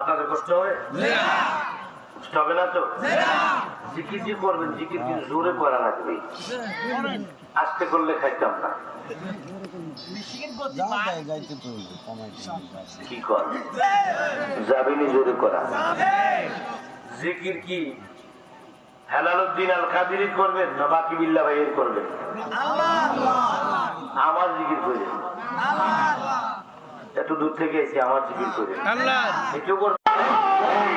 আপনাদের কষ্ট হবে? কষ্ট হবে না তো? জিকির করবেন জিকির কিন্তু জোরে করা লাগবে। আস্তে করলে খাইতাম না। কি কর? যাবিনি জোরে করা। জিকির কি? হেলালুদ্দিন আল কাদিরি করবেন না বাকি বিল্লা ভাইয়ের করবেন? আমার জিকির করবেন এত দূর থেকে এসে আমার জিকির করে। একটু করবেন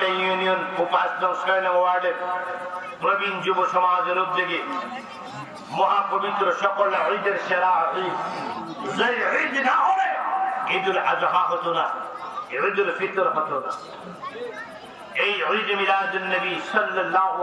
চরহিতা ইউনিয়ন ও পাঁচ নং ছয় নং ওয়ার্ডের প্রবীণ যুব সমাজের উদ্যোগে মহাপবিত্র সকল ঈদের সেরা ঈদ। না হলে ঈদুল আজহা হতো না, ঈদুল ফিতর হতো না। এই ঈদ মিলাদ নবী সাল্লাল্লাহু